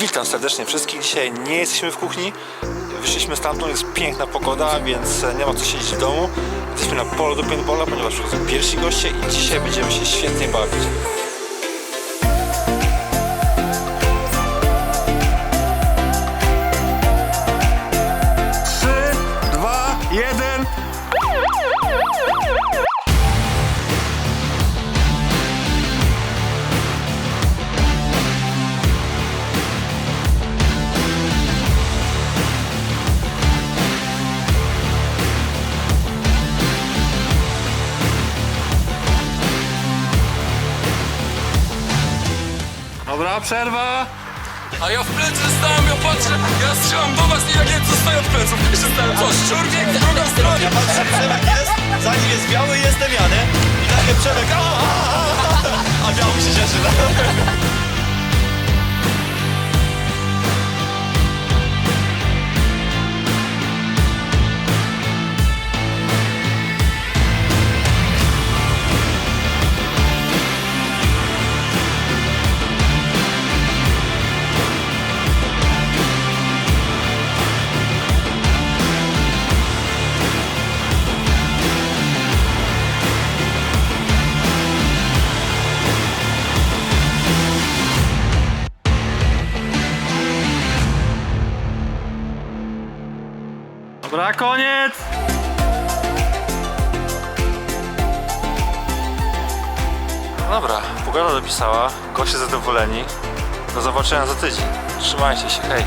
Witam serdecznie wszystkich. Dzisiaj nie jesteśmy w kuchni. Wyszliśmy stamtąd, jest piękna pogoda, więc nie ma co siedzieć w domu. Jesteśmy na polu do paintballa, ponieważ przychodzą pierwsi goście i dzisiaj będziemy się świetnie bawić. Dobra, przerwa. A ja w plecy stałem, ja patrzę, ja strzelam do was i jak ja zostaję od pleców. Jeszcze stałem, co, szczurbiek w drugą stronę. Ja patrzę, Przemek jest, zanim jest biały, jestem ja, nie? I nagle Przemek, a, a, a, Dobra, koniec. Dobra, pogoda dopisała, goście zadowoleni. Do zobaczenia za tydzień. Trzymajcie się, hej.